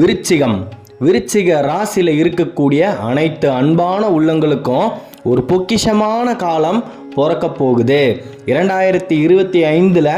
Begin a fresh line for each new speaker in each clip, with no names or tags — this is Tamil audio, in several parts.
விருச்சிகம். விருச்சிக ராசியில் இருக்கக்கூடிய அனைத்து அன்பான உள்ளங்களுக்கும் ஒரு பொக்கிஷமான காலம் பிறக்க போகுது. இரண்டாயிரத்தி இருபத்தி ஐந்தில்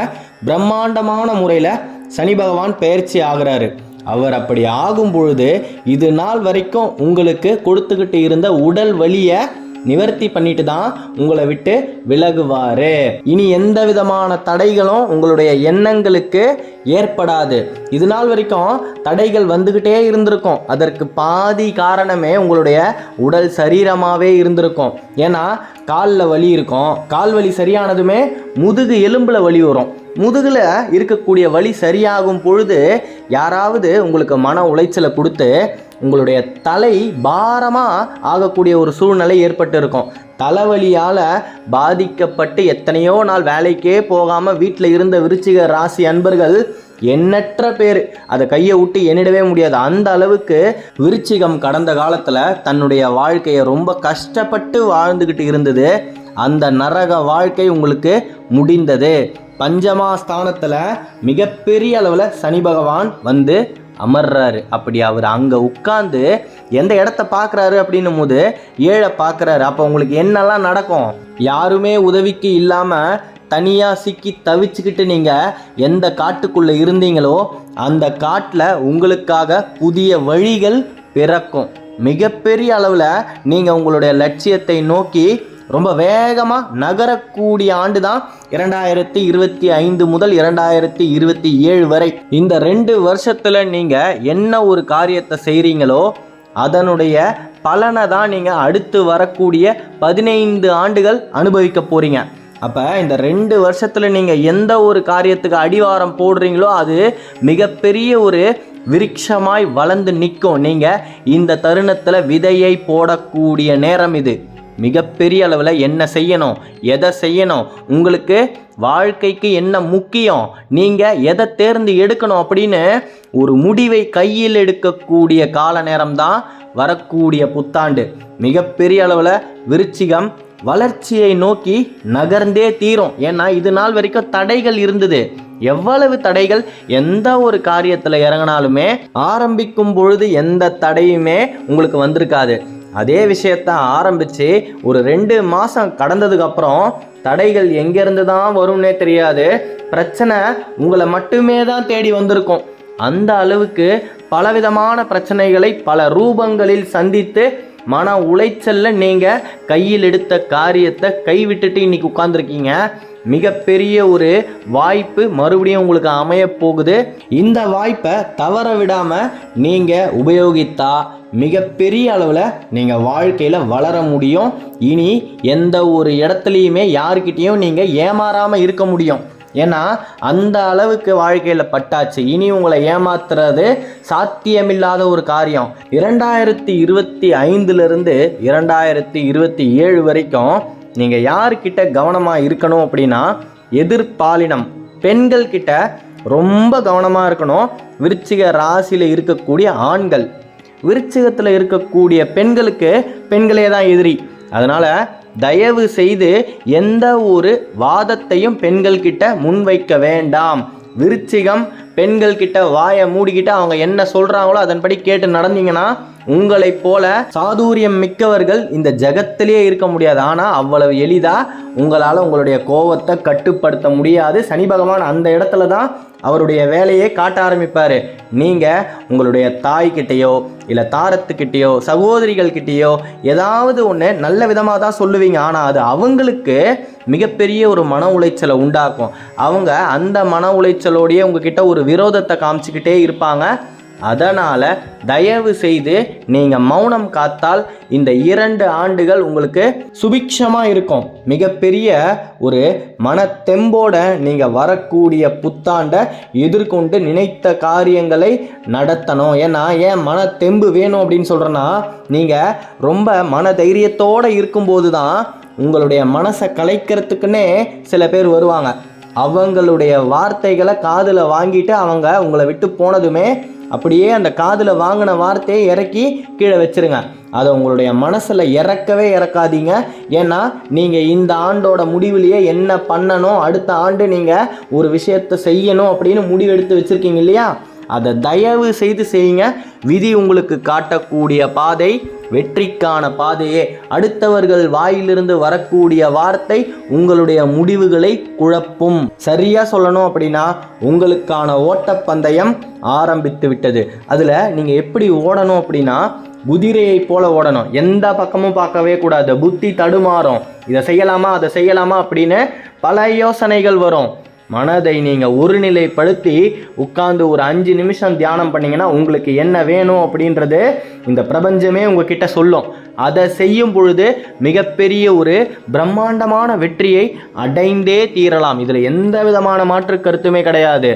பிரம்மாண்டமான முறையில் சனி பகவான் பயிற்சி ஆகிறாரு. அவர் அப்படி ஆகும் பொழுது இது நாள் வரைக்கும் உங்களுக்கு கொடுத்துக்கிட்டு இருந்த உடல் வலியை நிவர்த்தி பண்ணிட்டு தான் உங்களை விட்டு விலகுவார். இனி எந்த விதமான தடைகளும் உங்களுடைய எண்ணங்களுக்கு ஏற்படாது. இது நாள் வரைக்கும் தடைகள் வந்துக்கிட்டே இருந்திருக்கும். அதற்கு பாதி காரணமே உங்களுடைய உடல் சரீரமாகவே இருந்திருக்கும். ஏன்னா காலில் வலி இருக்கும். கால் வலி சரியானதுமே முதுகு எலும்பில் வலி வரும். முதுகில் இருக்கக்கூடிய வலி சரியாகும் பொழுது யாராவது உங்களுக்கு மன உளைச்சலை கொடுத்து உங்களுடைய தலை பாரமாக ஆகக்கூடிய ஒரு சூழ்நிலை ஏற்பட்டு இருக்கும் தலைவலியால் பாதிக்கப்பட்டு எத்தனையோ நாள் வேலைக்கே போகாமல் வீட்டில் இருந்த விருச்சிக ராசி அன்பர்கள் எண்ணற்ற பேர். அதை கையை விட்டு எண்ணிடவே முடியாது. அந்த அளவுக்கு விருச்சிகம் கடந்த காலத்தில் தன்னுடைய வாழ்க்கையை ரொம்ப கஷ்டப்பட்டு வாழ்ந்துக்கிட்டு இருந்தது. அந்த நரக வாழ்க்கை உங்களுக்கு முடிந்தது. பஞ்சமா ஸ்தானத்தில் மிகப்பெரிய அளவில் சனி பகவான் வந்து அமர்றாரு. அப்படி அவர் அங்கே உட்காந்து எந்த இடத்த பார்க்குறாரு அப்படின்னும் போது ஏழை பார்க்குறாரு. அப்போ உங்களுக்கு என்னெல்லாம் நடக்கும்? யாருமே உதவிக்கு இல்லாமல் தனியாக சிக்கி தவிச்சுக்கிட்டு நீங்கள் எந்த காட்டுக்குள்ளே இருந்தீங்களோ அந்த காட்டில் உங்களுக்காக புதிய வழிகள் பிறக்கும். மிகப்பெரிய அளவில் நீங்கள் உங்களுடைய லட்சியத்தை நோக்கி ரொம்ப வேகமாக நகரக்கூடிய ஆண்டு தான் இரண்டாயிரத்தி இருபத்தி ஐந்து முதல் இரண்டாயிரத்தி இருபத்தி ஏழு வரை. இந்த ரெண்டு வருஷத்தில் நீங்கள் என்ன ஒரு காரியத்தை செய்கிறீங்களோ அதனுடைய பலனை தான் நீங்கள் அடுத்து வரக்கூடிய பதினைந்து ஆண்டுகள் அனுபவிக்க போகிறீங்க அப்போ இந்த ரெண்டு வருஷத்தில் நீங்கள் எந்த ஒரு காரியத்துக்கு அடிவாரம் போடுறீங்களோ அது மிகப்பெரிய ஒரு விருட்சமாய் வளர்ந்து நிற்கும். நீங்கள் இந்த தருணத்தில் விதையை போடக்கூடிய நேரம் இது. மிகப்பெரிய அளவில் என்ன செய்யணும்? எதை செய்யணும்? உங்களுக்கு வாழ்க்கைக்கு என்ன முக்கியம்? நீங்கள் எதை தேர்ந்து எடுக்கணும் அப்படின்னு ஒரு முடிவை கையில் எடுக்கக்கூடிய கால நேரம்தான் வரக்கூடிய புத்தாண்டு. மிகப்பெரிய அளவில் விருச்சிகம் வளர்ச்சியை நோக்கி நகர்ந்தே தீரும். ஏன்னா இது நாள் வரைக்கும் தடைகள் இருந்தது. எவ்வளவு தடைகள்? எந்த ஒரு காரியத்தில் இறங்கினாலுமே ஆரம்பிக்கும் பொழுது எந்த தடையுமே உங்களுக்கு வந்திருக்காது. அதே விஷயத்த ஆரம்பித்து ஒரு ரெண்டு மாதம் கடந்ததுக்கப்புறம் தடைகள் எங்கேருந்து தான் வரும்னே தெரியாது. பிரச்சனை உங்களை மட்டுமே தான் தேடி வந்திருக்கும். அந்த அளவுக்கு பலவிதமான பிரச்சனைகளை பல ரூபங்களில் சந்தித்து மன உளைச்சலில் நீங்கள் கையில் எடுத்த காரியத்தை கைவிட்டுட்டு இன்றைக்கி உட்காந்துருக்கீங்க மிகப்பெரிய ஒரு வாய்ப்பு மறுபடியும் உங்களுக்கு அமைய போகுது. இந்த வாய்ப்பை தவற விடாமல் நீங்கள் உபயோகித்தா மிகப்பெரிய அளவில் நீங்கள் வாழ்க்கையில் வளர முடியும். இனி எந்த ஒரு இடத்துலையுமே யாருக்கிட்டேயும் நீங்கள் ஏமாறாமல் இருக்க முடியும். ஏன்னா அந்த அளவுக்கு வாழ்க்கையில் பட்டாச்சு. இனி உங்களை ஏமாத்துறது சாத்தியமில்லாத ஒரு காரியம். இரண்டாயிரத்தி இருபத்தி ஐந்துலேருந்து இரண்டாயிரத்தி இருபத்தி ஏழு வரைக்கும் நீங்கள் யார்கிட்ட கவனமாக இருக்கணும் அப்படின்னா எதிர்பாலினம். பெண்கள் கிட்ட ரொம்ப கவனமாக இருக்கணும். விருச்சிக ராசியில் இருக்கக்கூடிய ஆண்கள். விருச்சிகத்தில் இருக்கக்கூடிய பெண்களுக்கு பெண்களே தான் எதிரி. அதனால் தயவு செய்து எந்த ஒரு வாதத்தையும் பெண்கள் கிட்ட முன்வைக்க வேண்டாம். விருச்சிகம் பெண்கள் கிட்ட வாயை மூடிக்கிட்டு அவங்க என்ன சொல்கிறாங்களோ அதன்படி கேட்டு நடந்தீங்கன்னா உங்களைப் போல சாதுரியம் மிக்கவர்கள் இந்த ஜகத்திலேயே இருக்க முடியாது. ஆனால் அவ்வளவு எளிதாக உங்களால் உங்களுடைய கோவத்தை கட்டுப்படுத்த முடியாது. சனி பகவான் அந்த இடத்துல தான் அவருடைய வேலையை காட்ட ஆரம்பிப்பார். நீங்கள் உங்களுடைய தாய்கிட்டேயோ இல்லை தாரத்துக்கிட்டேயோ சகோதரிகள் கிட்டேயோ ஏதாவது ஒன்று நல்ல விதமாக தான் சொல்லுவீங்க. ஆனால் அது அவங்களுக்கு மிகப்பெரிய ஒரு மன உளைச்சலை உண்டாக்கும். அவங்க அந்த மன உளைச்சலோடையே உங்ககிட்ட ஒரு விரோதத்தை காமிச்சிக்கிட்டே இருப்பாங்க. அதனால் தயவு செய்து நீங்கள் மௌனம் காத்தால் இந்த இரண்டு ஆண்டுகள் உங்களுக்கு சுபிக்ஷமாக இருக்கும். மிகப்பெரிய ஒரு மனத்தெம்போட நீங்கள் வரக்கூடிய புத்தாண்டை எதிர்கொண்டு நினைத்த காரியங்களை நடத்தணும். ஏன்னா ஏன் மனத்தெம்பு வேணும் அப்படின்னு சொல்கிறேன்னா நீங்கள் ரொம்ப மன தைரியத்தோடு இருக்கும்போது தான் உங்களுடைய மனசை கலைக்கிறதுக்குன்னே சில பேர் வருவாங்க. அவங்களுடைய வார்த்தைகளை காதில் வாங்கிட்டு அவங்க உங்களை விட்டு போனதுமே அப்படியே அந்த காதில் வாங்கின வார்த்தையை இறக்கி கீழே வச்சிருங்க. அதை உங்களுடைய மனசில் இறக்கவே இறக்காதீங்க. ஏன்னா நீங்கள் இந்த ஆண்டோட முடிவுலையே என்ன பண்ணணும் அடுத்த ஆண்டு நீங்கள் ஒரு விஷயத்தை செய்யணும் அப்படின்னு முடிவெடுத்து வச்சுருக்கீங்க இல்லையா? அதை தயவு செய்து செய்யுங்க. விதி உங்களுக்கு காட்டக்கூடிய பாதை வெற்றிக்கான பாதையே. அடுத்தவர்கள் வாயிலிருந்து வரக்கூடிய வார்த்தை உங்களுடைய முடிவுகளை குழப்பும். சரியா சொல்லணும் அப்படின்னா உங்களுக்கான ஓட்டப்பந்தயம் ஆரம்பித்து விட்டது. அதில் நீங்கள் எப்படி ஓடணும் அப்படின்னா குதிரையை போல ஓடணும். எந்த பக்கமும் பார்க்கவே கூடாது. புத்தி தடுமாறும். இதை செய்யலாமா அதை செய்யலாமா அப்படின்னு பல யோசனைகள் வரும். மனதை நீங்கள் ஒருநிலைப்படுத்தி உட்காந்து ஒரு அஞ்சு நிமிஷம் தியானம் பண்ணீங்கன்னா உங்களுக்கு என்ன வேணும் அப்படின்றது இந்த பிரபஞ்சமே உங்ககிட்ட சொல்லும். அதை செய்யும் பொழுது மிகப்பெரிய ஒரு பிரம்மாண்டமான வெற்றியை அடைந்தே தீரலாம். இதில் எந்த விதமான மாற்று கருத்துமே கிடையாது.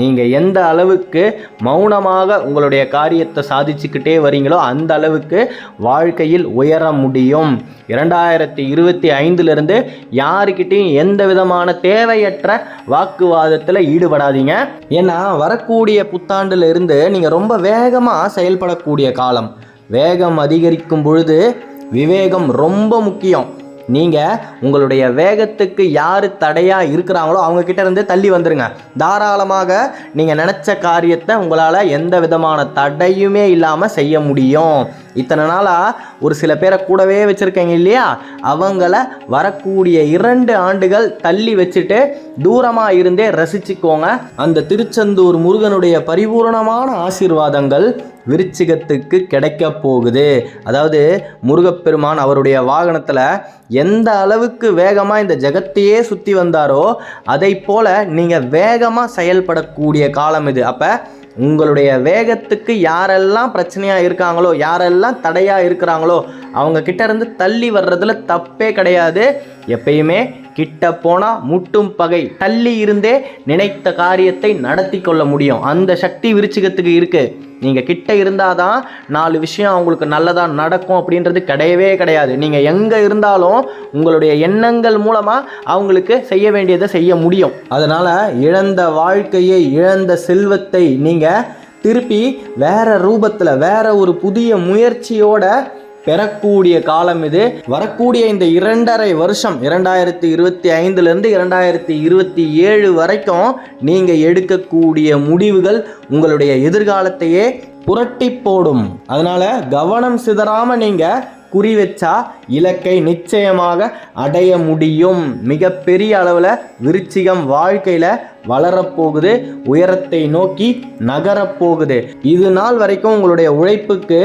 நீங்கள் எந்த அளவுக்கு மௌனமாக உங்களுடைய காரியத்தை சாதிச்சுக்கிட்டே வரீங்களோ அந்த அளவுக்கு வாழ்க்கையில் உயர முடியும். இரண்டாயிரத்தி இருபத்தி ஐந்துலேருந்து யாருக்கிட்டையும் எந்த விதமான தேவையற்ற வாக்குவாதத்தில் ஈடுபடாதீங்க. ஏன்னா வரக்கூடிய புத்தாண்டுல இருந்து நீங்கள் ரொம்ப வேகமாக செயல்படக்கூடிய காலம். வேகம் அதிகரிக்கும் பொழுது விவேகம் ரொம்ப முக்கியம். நீங்கள் உங்களுடைய வேகத்துக்கு யார் தடையாக இருக்கிறாங்களோ அவங்கக்கிட்ட இருந்து தள்ளி வந்துடுங்க தாராளமாக நீங்கள் நினச்ச காரியத்தை உங்களால் எந்த விதமான தடையுமே இல்லாமல் செய்ய முடியும். இத்தனை நாளாக ஒரு சில பேரை கூடவே வச்சுருக்கீங்க இல்லையா? அவங்கள வரக்கூடிய இரண்டு ஆண்டுகள் தள்ளி வச்சுட்டு தூரமாக இருந்தே ரசிச்சுக்கோங்க. அந்த திருச்செந்தூர் முருகனுடைய பரிபூரணமான ஆசீர்வாதங்கள் விருச்சிகத்துக்கு கிடைக்க போகுது. அதாவது முருகப்பெருமான் அவருடைய வாகனத்தில் எந்த அளவுக்கு வேகமாக இந்த ஜெகத்தையே சுற்றி வந்தாரோ அதை போல் நீங்கள் வேகமாக செயல்படக்கூடிய காலம் இது. அப்போ உங்களுடைய வேகத்துக்கு யாரெல்லாம் பிரச்சனையாக இருக்காங்களோ யாரெல்லாம் தடையாக இருக்கிறாங்களோ அவங்க கிட்ட இருந்து தள்ளி வர்றதுல தப்பே கிடையாது. எப்பயுமே கிட்ட போனால் முட்டும் பகை. தள்ளி இருந்தே நினைத்த காரியத்தை நடத்தி கொள்ள முடியும். அந்த சக்தி விருச்சிகத்துக்கு இருக்குது நீங்கள் கிட்ட இருந்தால் தான் நாலு விஷயம் அவங்களுக்கு நல்லதாக நடக்கும் அப்படின்றது கிடையவே கிடையாது. நீங்கள் எங்கே இருந்தாலும் உங்களுடைய எண்ணங்கள் மூலமாக அவங்களுக்கு செய்ய வேண்டியதை செய்ய முடியும். அதனால் இழந்த வாழ்க்கையை இழந்த செல்வத்தை நீங்கள் திருப்பி வேற ரூபத்தில் வேற ஒரு புதிய முயற்சியோட பெறக்கூடிய காலம் இது. வரக்கூடிய இந்த இரண்டரை வருஷம் இரண்டாயிரத்தி இருபத்தி ஐந்துலேருந்து இரண்டாயிரத்தி இருபத்தி ஏழு வரைக்கும் நீங்கள் எடுக்கக்கூடிய முடிவுகள் உங்களுடைய எதிர்காலத்தையே புரட்டி போடும். அதனால் கவனம் சிதறாமல் நீங்கள் குறி வச்சா இலக்கை நிச்சயமாக அடைய முடியும். மிகப்பெரிய அளவில் விருச்சிகம் வாழ்க்கையில் வளரப்போகுது. உயரத்தை நோக்கி நகரப்போகுது. இது நாள் வரைக்கும் உங்களுடைய உழைப்புக்கு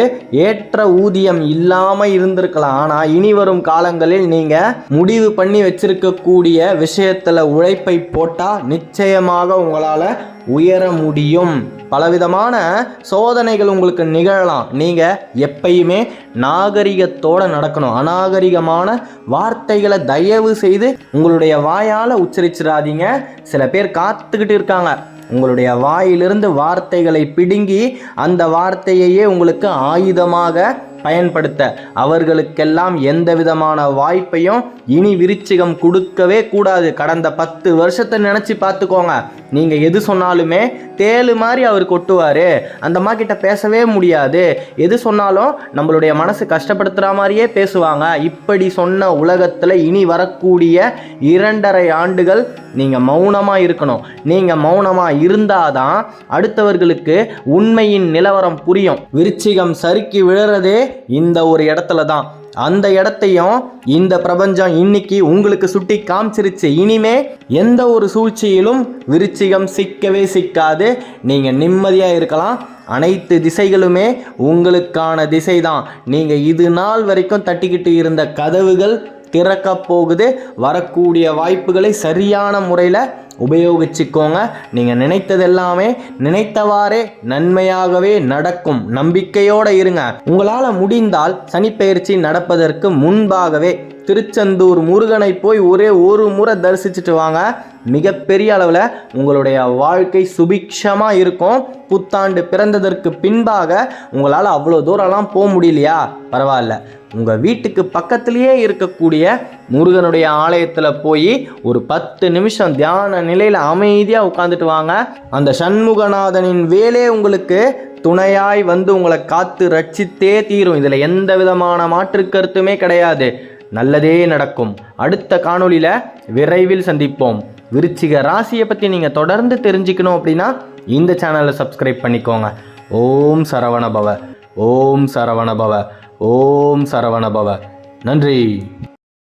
ஏற்ற ஊதியம் இல்லாமல் இருந்திருக்கலாம். ஆனால் இனி வரும் காலங்களில் நீங்கள் முடிவு பண்ணி வச்சிருக்கக்கூடிய விஷயத்தில் உழைப்பை போட்டால் நிச்சயமாக உங்களால் உயர முடியும். பலவிதமான சோதனைகள் உங்களுக்கு நிகழலாம். நீங்கள் எப்பயுமே நாகரிகத்தோடு நடக்கணும். ஆனால் அநாகரிகமான வார்த்தைகளை தயவு செய்து உங்களுடைய வாயால் உச்சரிச்சிடாதீங்க. சில பேர் காத்துக்கிட்டு இருக்காங்க. உங்களுடைய வாயிலிருந்து வார்த்தைகளை பிடுங்கி அந்த வார்த்தையையே உங்களுக்கு ஆயுதமாக பயன்படுத்த அவர்களுக்கெல்லாம் எந்த விதமான வாய்ப்பையும் இனி விருச்சிகம் கொடுக்கவே கூடாது. கடந்த பத்து வருஷத்தை நினச்சி பார்த்துக்கோங்க. நீங்கள் எது சொன்னாலுமே தேலு மாதிரி அவர் கொட்டுவார். அந்த அம்மா கிட்ட பேசவே முடியாது. எது சொன்னாலும் நம்மளுடைய மனசு கஷ்டப்படுத்துகிற மாதிரியே பேசுவாங்க. இப்படி சொன்ன உலகத்தில் இனி வரக்கூடிய இரண்டரை ஆண்டுகள் நீங்கள் மௌனமாக இருக்கணும். நீங்கள் மௌனமாக இருந்தால் தான் அடுத்தவர்களுக்கு உண்மையின் நிலவரம் புரியும். விருச்சிகம் சறுக்கி விழுறதே இந்த ஒரு இடத்துல தான் அந்த இடத்தையும் இந்த பிரபஞ்சம் இன்னைக்கு உங்களுக்கு சுட்டி காமிச்சிருச்சு. இனிமே எந்த ஒரு சூழ்ச்சியிலும் விருச்சிகம் சிக்கவே சிக்காது. நீங்கள் நிம்மதியாக இருக்கலாம். அனைத்து திசைகளுமே உங்களுக்கான திசை தான் நீங்கள் இது நாள் வரைக்கும் தட்டிக்கிட்டு இருந்த கதவுகள் திறக்க போகுது. வரக்கூடிய வாய்ப்புகளை சரியான முறையில் உபயோகிச்சுக்கோங்க. நீங்கள் நினைத்தது எல்லாமே நினைத்தவாறே நன்மையாகவே நடக்கும். நம்பிக்கையோடு இருங்க. உங்களால் முடிந்தால் சனிப்பெயர்ச்சி நடப்பதற்கு முன்பாகவே திருச்செந்தூர் முருகனை போய் ஒரே ஒரு முறை தரிசிச்சுட்டு வாங்க. மிகப்பெரிய அளவில் உங்களுடைய வாழ்க்கை சுபிக்ஷமாக இருக்கும். புத்தாண்டு பிறந்ததற்கு பின்பாக உங்களால் அவ்வளோ தூரம்லாம் போக முடியலையா? பரவாயில்ல. உங்கள் வீட்டுக்கு பக்கத்துலேயே இருக்கக்கூடிய முருகனுடைய ஆலயத்தில் போய் ஒரு பத்து நிமிஷம் தியான நிலையில் அமைதியாக உட்காந்துட்டு வாங்க. அந்த சண்முகநாதனின் வேலே உங்களுக்கு துணையாய் வந்து உங்களை காத்து ரட்சித்தே தீரும். இதில் எந்த விதமான மாற்று கருத்துமே கிடையாது. நல்லதே நடக்கும். அடுத்த காணொளியில் விரைவில் சந்திப்போம். விருச்சிக ராசியை பற்றி நீங்கள் தொடர்ந்து தெரிஞ்சுக்கணும் அப்படின்னா இந்த சேனலை சப்ஸ்கிரைப் பண்ணிக்கோங்க. ஓம் சரவணபவ. ஓம் சரவணபவ. ஓம் சரவணபவ. நன்றி.